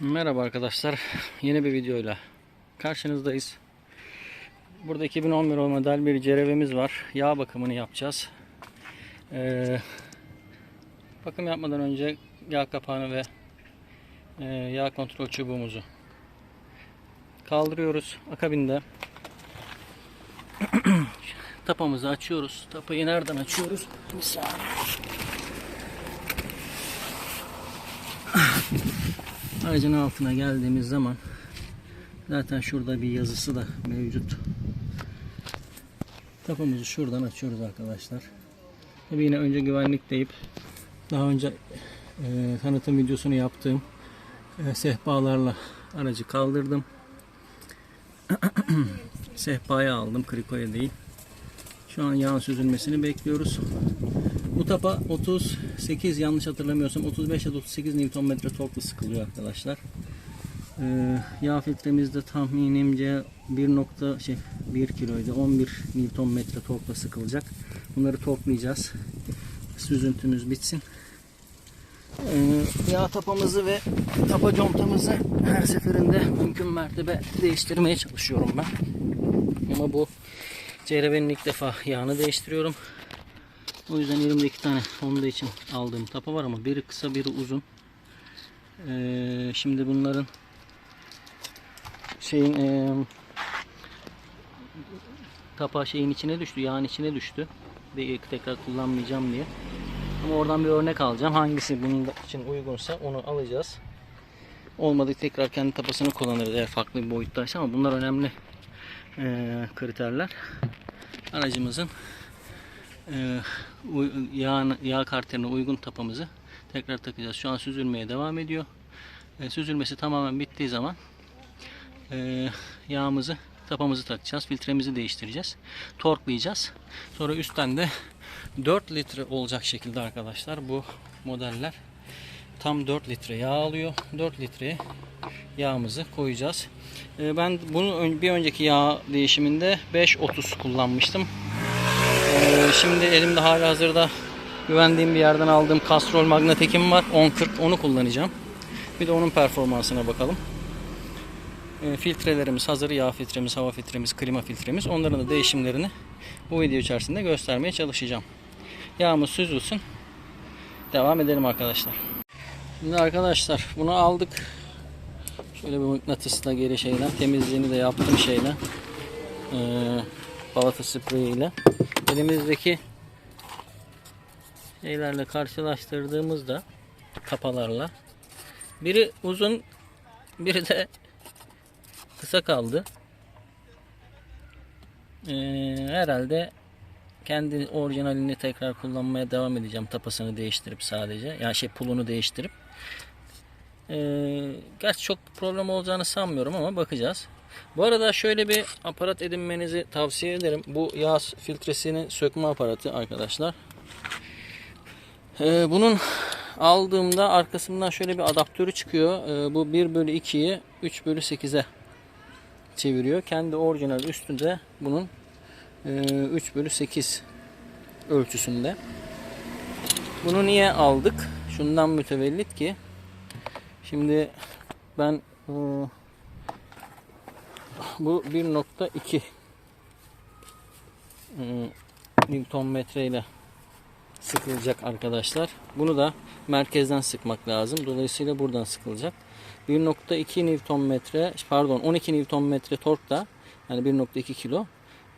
Merhaba arkadaşlar. Yeni bir videoyla karşınızdayız. Burada 2011 model bir cerevemiz var. Yağ bakımını yapacağız. Ee, bakım yapmadan önce yağ kapağını ve e, yağ kontrol çubuğumuzu kaldırıyoruz. Akabinde tapamızı açıyoruz. Tapayı nereden açıyoruz? Bir saniye. Aracın altına geldiğimiz zaman zaten şurada bir yazısı da mevcut. Tapamızı şuradan açıyoruz arkadaşlar. Tabii yine önce güvenlik deyip daha önce e, tanıtım videosunu yaptığım e, sehpalarla aracı kaldırdım. Sehpayı aldım krikoya değil. Şu an yağın süzülmesini bekliyoruz. Bu tapa 38 yanlış hatırlamıyorsam 35 ya da 38 Nm torkla sıkılıyor arkadaşlar. Ee, yağ filtremizde tahminimce 1 nokta şey 1 kiloydu 11 Nm torkla sıkılacak. Bunları torklayacağız. Süzüntümüz bitsin. Ee, yağ tapamızı ve tapa contamızı her seferinde mümkün mertebe değiştirmeye çalışıyorum ben. Ama bu CRV'nin ilk defa yağını değiştiriyorum. O yüzden elimde iki tane Honda için aldığım tapa var ama biri kısa biri uzun. Ee, şimdi bunların şeyin e, tapa şeyin içine düştü, yağın içine düştü. Tekrar kullanmayacağım diye. Ama oradan bir örnek alacağım. Hangisi bunun için uygunsa onu alacağız. Olmadı tekrar kendi tapasını kullanırız eğer farklı bir boyuttaysa ama bunlar önemli e, kriterler. Aracımızın e, yağ, yağ karterine uygun tapamızı tekrar takacağız. Şu an süzülmeye devam ediyor. E, süzülmesi tamamen bittiği zaman e, yağımızı tapamızı takacağız. Filtremizi değiştireceğiz. Torklayacağız. Sonra üstten de 4 litre olacak şekilde arkadaşlar bu modeller tam 4 litre yağ alıyor. 4 litreye yağımızı koyacağız. E, ben bunu bir önceki yağ değişiminde 5.30 kullanmıştım. Ee, şimdi elimde hala hazırda güvendiğim bir yerden aldığım Castrol Magnetek'im var. 1040 onu kullanacağım. Bir de onun performansına bakalım. Ee, filtrelerimiz hazır. Yağ filtremiz, hava filtremiz, klima filtremiz. Onların da değişimlerini bu video içerisinde göstermeye çalışacağım. Yağımız süzülsün. Devam edelim arkadaşlar. Şimdi arkadaşlar bunu aldık. Şöyle bir mıknatısla geri şeyle temizliğini de yaptım şeyle. Ee, balata spreyi ile elimizdeki şeylerle karşılaştırdığımızda kapalarla biri uzun biri de kısa kaldı. Ee, herhalde kendi orijinalini tekrar kullanmaya devam edeceğim tapasını değiştirip sadece yani şey pulunu değiştirip ee, gerçi çok problem olacağını sanmıyorum ama bakacağız. Bu arada şöyle bir aparat edinmenizi tavsiye ederim. Bu yağ filtresini sökme aparatı arkadaşlar. Ee, bunun aldığımda arkasından şöyle bir adaptörü çıkıyor. Ee, bu 1 bölü 2'yi 3 bölü 8'e çeviriyor. Kendi orijinal üstünde bunun e, 3 bölü 8 ölçüsünde. Bunu niye aldık? Şundan mütevellit ki şimdi ben e, bu 1.2 hmm, Newton metre ile sıkılacak arkadaşlar. Bunu da merkezden sıkmak lazım. Dolayısıyla buradan sıkılacak. 1.2 Newton metre pardon 12 Newton metre torkla yani 1.2 kilo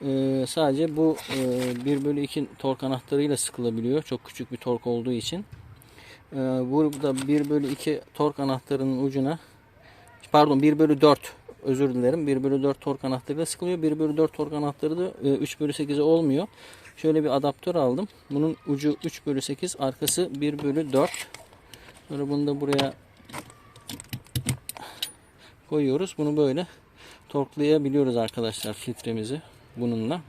e, sadece bu e, 1 bölü 2 tork anahtarıyla sıkılabiliyor. Çok küçük bir tork olduğu için. E, burada 1 bölü 2 tork anahtarının ucuna pardon 1 bölü 4 özür dilerim. 1 bölü 4 tork anahtarıyla sıkılıyor. 1 bölü 4 tork anahtarı da e, 3 bölü 8'e olmuyor. Şöyle bir adaptör aldım. Bunun ucu 3 bölü 8 arkası 1 bölü 4. Sonra bunu da buraya koyuyoruz. Bunu böyle torklayabiliyoruz arkadaşlar filtremizi bununla.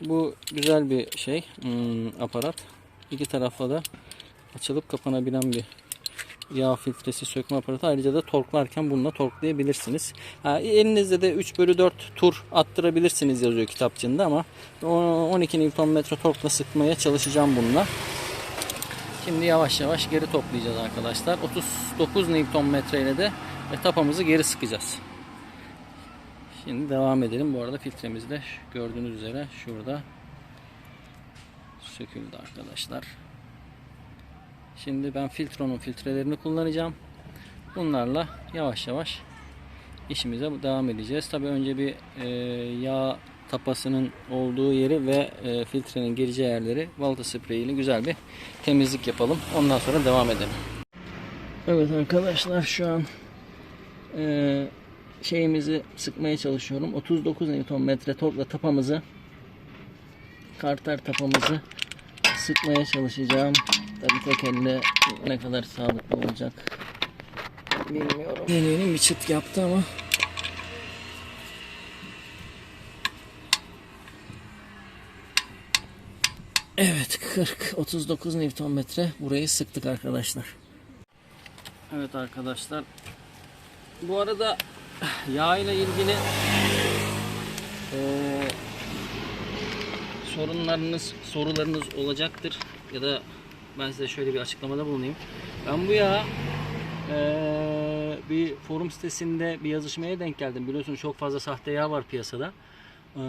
Bu güzel bir şey hmm, aparat. İki tarafla da açılıp kapanabilen bir yağ filtresi sökme aparatı. Ayrıca da torklarken bununla torklayabilirsiniz. Ha, elinizde de 3 bölü 4 tur attırabilirsiniz yazıyor kitapçığında ama o 12 Nm torkla sıkmaya çalışacağım bununla. Şimdi yavaş yavaş geri toplayacağız arkadaşlar. 39 Nm ile de tapamızı geri sıkacağız. Şimdi devam edelim. Bu arada filtremiz de gördüğünüz üzere şurada söküldü arkadaşlar. Şimdi ben filtronun filtrelerini kullanacağım. Bunlarla yavaş yavaş işimize devam edeceğiz. Tabi önce bir e, yağ tapasının olduğu yeri ve e, filtrenin gireceği yerleri balta spreyiyle güzel bir temizlik yapalım. Ondan sonra devam edelim. Evet arkadaşlar şu an e, şeyimizi sıkmaya çalışıyorum. 39 Nm torkla tapamızı karter tapamızı sıkmaya çalışacağım. Tabii tek elle ne kadar sağlıklı olacak bilmiyorum. Deneyelim bir çıt yaptı ama Evet 40 39 Nm burayı sıktık arkadaşlar. Evet arkadaşlar. Bu arada yağ ile ilgili eee, sorunlarınız, sorularınız olacaktır ya da ben size şöyle bir açıklamada bulunayım. Ben bu yağı eee, bir forum sitesinde bir yazışmaya denk geldim. Biliyorsunuz çok fazla sahte yağ var piyasada. Eee,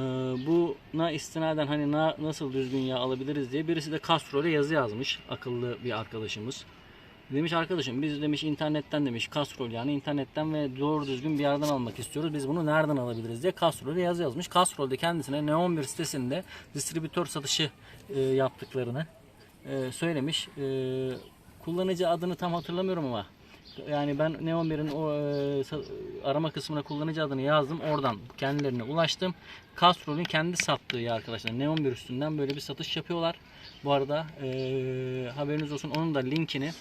buna istinaden hani na- nasıl düzgün yağ alabiliriz diye birisi de Castrol'e yazı yazmış akıllı bir arkadaşımız. Demiş arkadaşım biz demiş internetten demiş Castrol yani internetten ve doğru düzgün bir yerden almak istiyoruz. Biz bunu nereden alabiliriz diye Castrol'e yazı yazmış. Castrol de kendisine Neon 1 sitesinde distribütör satışı e, yaptıklarını e, söylemiş. E, kullanıcı adını tam hatırlamıyorum ama yani ben Neon 1'in o e, arama kısmına kullanıcı adını yazdım. Oradan kendilerine ulaştım. Castrol'ün kendi sattığı ya arkadaşlar. Neon 1 üstünden böyle bir satış yapıyorlar. Bu arada e, haberiniz olsun onun da linkini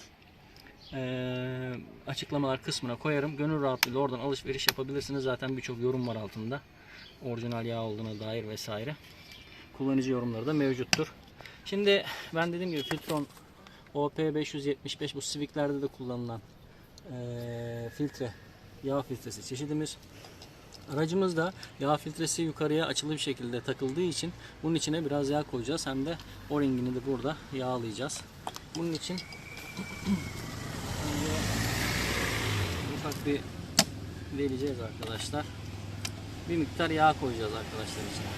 e, açıklamalar kısmına koyarım. Gönül rahatlığıyla oradan alışveriş yapabilirsiniz. Zaten birçok yorum var altında. Orijinal yağ olduğuna dair vesaire. Kullanıcı yorumları da mevcuttur. Şimdi ben dediğim gibi Filtron OP575 bu Civic'lerde de kullanılan e, filtre, yağ filtresi çeşidimiz. Aracımızda yağ filtresi yukarıya açılı bir şekilde takıldığı için bunun içine biraz yağ koyacağız. Hem de o-ringini de burada yağlayacağız. Bunun için ufak bir vereceğiz arkadaşlar. Bir miktar yağ koyacağız arkadaşlar içine.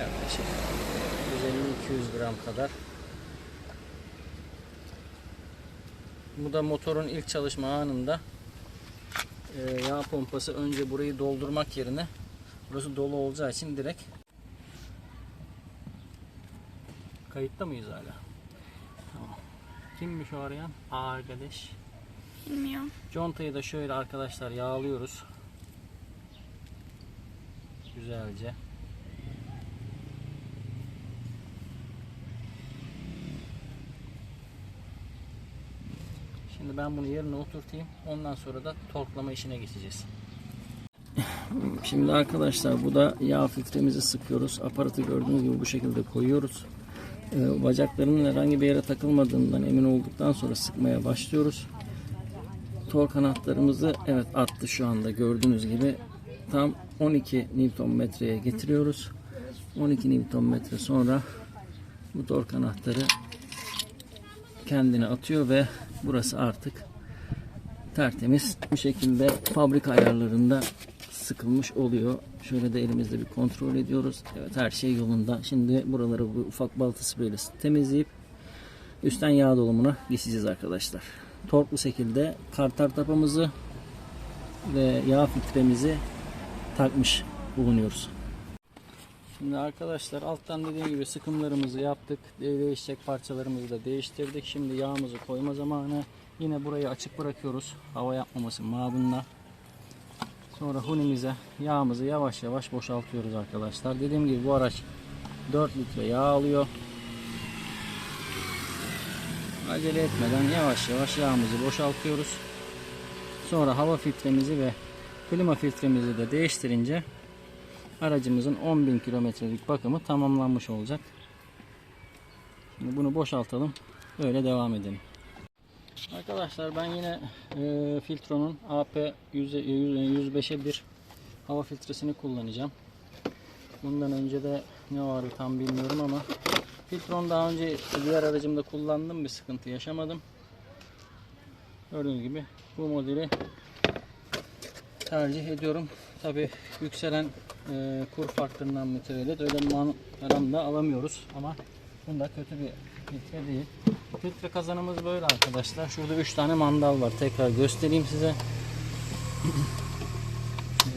Yaklaşık 150-200 gram kadar. Bu da motorun ilk çalışma anında e, yağ pompası önce burayı doldurmak yerine burası dolu olacağı için direkt Kayıtta mıyız hala? Tamam. Kimmiş o arayan? Aa, arkadaş. Bilmiyorum. Contayı da şöyle arkadaşlar yağlıyoruz. Güzelce. Şimdi ben bunu yerine oturtayım. Ondan sonra da torklama işine geçeceğiz. Şimdi arkadaşlar bu da yağ filtremizi sıkıyoruz. Aparatı gördüğünüz gibi bu şekilde koyuyoruz. Ee, bacaklarının herhangi bir yere takılmadığından emin olduktan sonra sıkmaya başlıyoruz. Tork kanatlarımızı evet attı şu anda gördüğünüz gibi tam 12 Nm'ye getiriyoruz. 12 Nm sonra bu tork anahtarı kendini atıyor ve burası artık tertemiz bir şekilde fabrika ayarlarında sıkılmış oluyor. Şöyle de elimizde bir kontrol ediyoruz. Evet her şey yolunda. Şimdi buraları bu ufak balta spreyle temizleyip üstten yağ dolumuna geçeceğiz arkadaşlar. Torklu şekilde kartar tapamızı ve yağ filtremizi takmış bulunuyoruz. Şimdi arkadaşlar alttan dediğim gibi sıkımlarımızı yaptık. Değişecek parçalarımızı da değiştirdik. Şimdi yağımızı koyma zamanı. Yine burayı açık bırakıyoruz. Hava yapmaması mabunla. Sonra hunimize yağımızı yavaş yavaş boşaltıyoruz arkadaşlar. Dediğim gibi bu araç 4 litre yağ alıyor. Acele etmeden yavaş yavaş yağımızı boşaltıyoruz. Sonra hava filtremizi ve klima filtremizi de değiştirince aracımızın 10.000 kilometrelik bakımı tamamlanmış olacak. Şimdi bunu boşaltalım. Öyle devam edelim. Arkadaşlar ben yine e, Filtron'un AP 100 105'e bir hava filtresini kullanacağım. Bundan önce de ne vardı tam bilmiyorum ama Filtron daha önce diğer aracımda kullandım bir sıkıntı yaşamadım. Gördüğünüz gibi bu modeli tercih ediyorum. Tabi yükselen e, kur farklarından mütevellit öyle man da alamıyoruz ama bunda kötü bir filtre değil. Filtre kazanımız böyle arkadaşlar. Şurada 3 tane mandal var. Tekrar göstereyim size.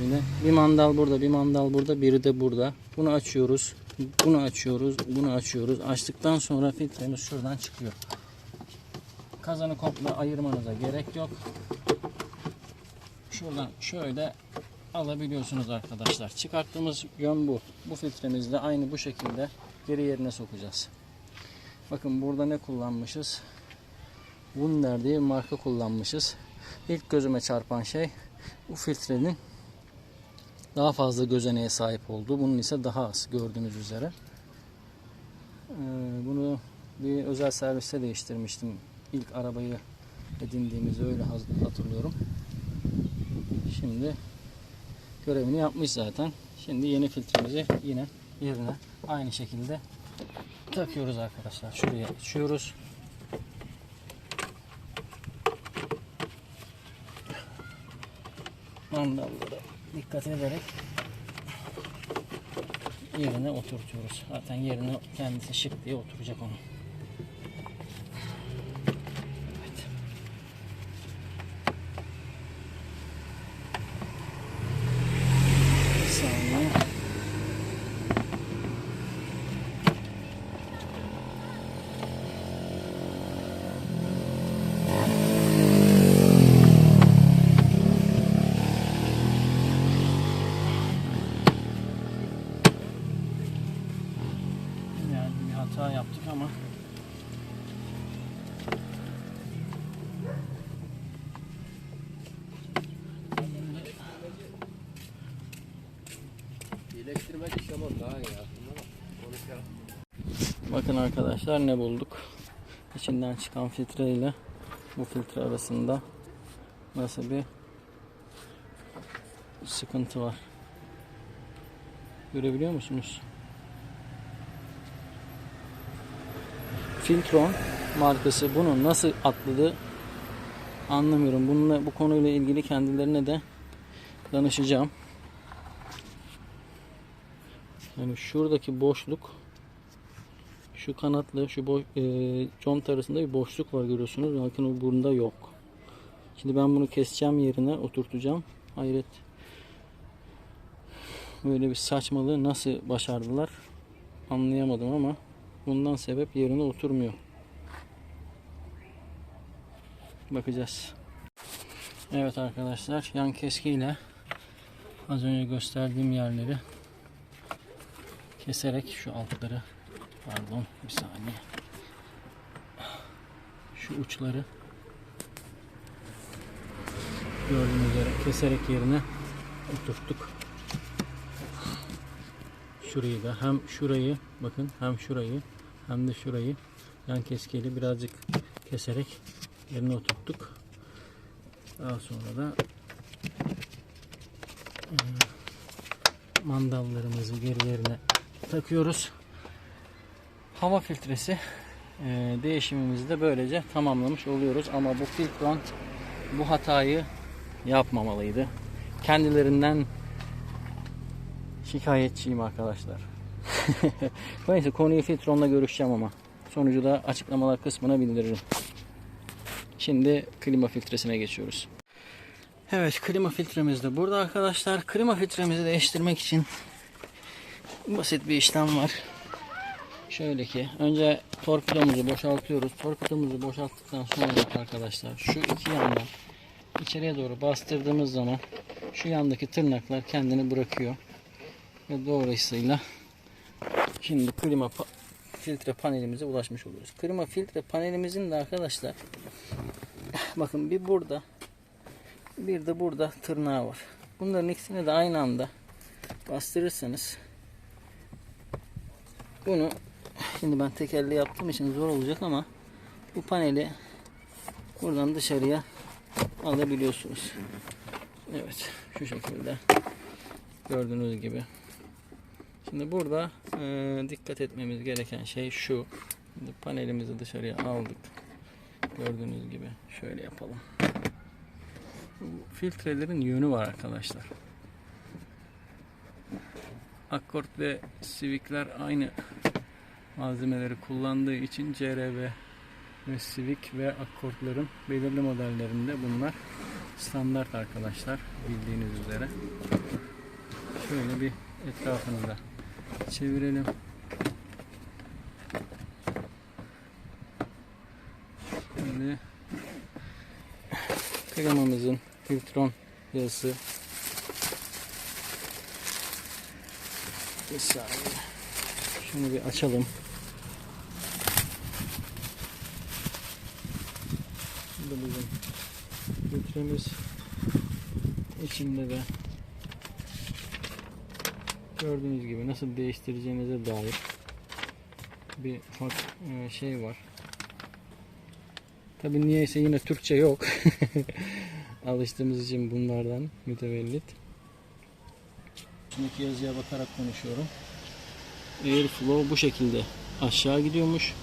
Böyle bir mandal burada, bir mandal burada, biri de burada. Bunu açıyoruz. Bunu açıyoruz, bunu açıyoruz. Açtıktan sonra filtremiz şuradan çıkıyor. Kazanı komple ayırmanıza gerek yok. Şuradan şöyle alabiliyorsunuz arkadaşlar. Çıkarttığımız yön bu. Bu filtremizle aynı bu şekilde geri yerine sokacağız. Bakın burada ne kullanmışız? Wunder diye bir marka kullanmışız. İlk gözüme çarpan şey bu filtrenin daha fazla gözeneğe sahip olduğu. Bunun ise daha az gördüğünüz üzere. Ee, bunu bir özel serviste değiştirmiştim. İlk arabayı edindiğimizi öyle hatırlıyorum. Şimdi görevini yapmış zaten. Şimdi yeni filtremizi yine yerine aynı şekilde takıyoruz arkadaşlar. Şuraya açıyoruz. Mandallara dikkat ederek yerine oturtuyoruz. Zaten yerine kendisi şık diye oturacak onu. Evet. Bir saniye. Yani bir hata yaptık ama İyileştirmek istemem daha iyi aslında. Onu şey yap- bakın arkadaşlar ne bulduk. İçinden çıkan filtre ile bu filtre arasında nasıl bir sıkıntı var. Görebiliyor musunuz? Filtron markası bunu nasıl atladı anlamıyorum. Bununla bu konuyla ilgili kendilerine de danışacağım. Yani şuradaki boşluk şu kanatlı şu boş, e, conta arasında bir boşluk var görüyorsunuz. Bakın o bunda yok. Şimdi ben bunu keseceğim yerine oturtacağım. Hayret. Böyle bir saçmalığı nasıl başardılar anlayamadım ama bundan sebep yerine oturmuyor. Bakacağız. Evet arkadaşlar yan keskiyle az önce gösterdiğim yerleri keserek şu altları pardon bir saniye şu uçları gördüğünüz üzere keserek yerine oturttuk. Şurayı da hem şurayı bakın hem şurayı hem de şurayı yan keskeyle birazcık keserek yerine oturttuk. Daha sonra da mandallarımızı geri yerine takıyoruz. Hava filtresi e, değişimimizi de böylece tamamlamış oluyoruz. Ama bu filtron bu hatayı yapmamalıydı. Kendilerinden şikayetçiyim arkadaşlar. Neyse konuyu filtronla görüşeceğim ama. Sonucu da açıklamalar kısmına bildiririm. Şimdi klima filtresine geçiyoruz. Evet klima filtremiz de burada arkadaşlar. Klima filtremizi değiştirmek için basit bir işlem var. Şöyle ki önce torpidomuzu boşaltıyoruz. Torpidomuzu boşalttıktan sonra arkadaşlar şu iki yandan içeriye doğru bastırdığımız zaman şu yandaki tırnaklar kendini bırakıyor. Ve dolayısıyla şimdi klima pa- filtre panelimize ulaşmış oluyoruz. Klima filtre panelimizin de arkadaşlar bakın bir burada bir de burada tırnağı var. Bunların ikisini de aynı anda bastırırsanız bunu şimdi ben tek elle yaptığım için zor olacak ama bu paneli buradan dışarıya alabiliyorsunuz. Evet şu şekilde Gördüğünüz gibi. Şimdi burada e, dikkat etmemiz gereken şey şu. Şimdi panelimizi dışarıya aldık. Gördüğünüz gibi şöyle yapalım. Bu filtrelerin yönü var arkadaşlar. Akkord ve Civic'ler aynı malzemeleri kullandığı için CRV ve Civic ve Accord'ların belirli modellerinde bunlar standart arkadaşlar bildiğiniz üzere. Şöyle bir etrafını da çevirelim. Şimdi Pegamamızın filtron yazısı bir. Şunu bir açalım. Da bizim filtremiz. İçinde de gördüğünüz gibi nasıl değiştireceğinize dair bir e, şey var. Tabi niyeyse yine Türkçe yok. Alıştığımız için bunlardan mütevellit. Şimdiki yazıya bakarak konuşuyorum. Airflow bu şekilde aşağı gidiyormuş.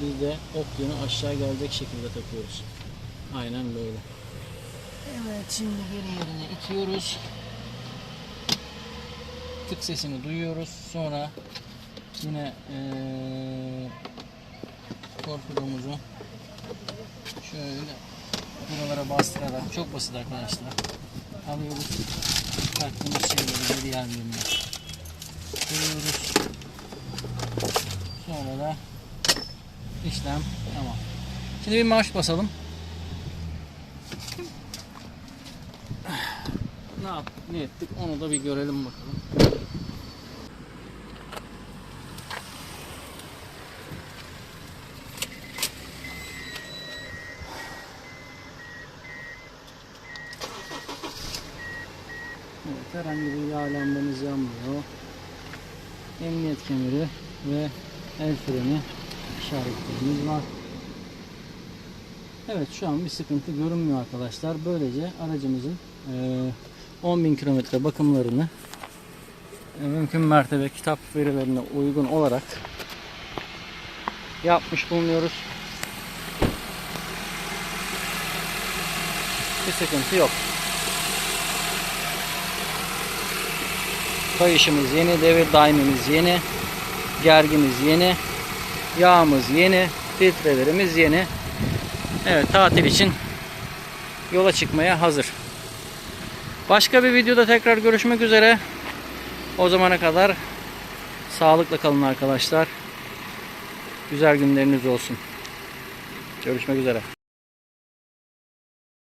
Biz de Option'u aşağı gelecek şekilde takıyoruz. Aynen böyle. Evet şimdi geri yerine itiyoruz. Tık sesini duyuyoruz. Sonra yine eee torpidomuzu şöyle buralara bastırarak çok basit arkadaşlar. Alıyoruz. Taktığımız şeyleri geri yerlerine koyuyoruz. Sonra da işlem tamam. Şimdi bir marş basalım. Ne yaptık, ne ettik onu da bir görelim bakalım. Evet, herhangi bir yağ lambamız yanmıyor. Emniyet kemeri ve el freni işaretlerimiz var. Evet şu an bir sıkıntı görünmüyor arkadaşlar. Böylece aracımızın eee 10.000 kilometre bakımlarını e, mümkün mertebe kitap verilerine uygun olarak yapmış bulunuyoruz. Bir sıkıntı yok. Kayışımız yeni, devir daimimiz yeni, gergimiz yeni, yağımız yeni, filtrelerimiz yeni. Evet tatil için yola çıkmaya hazır. Başka bir videoda tekrar görüşmek üzere. O zamana kadar sağlıkla kalın arkadaşlar. Güzel günleriniz olsun. Görüşmek üzere.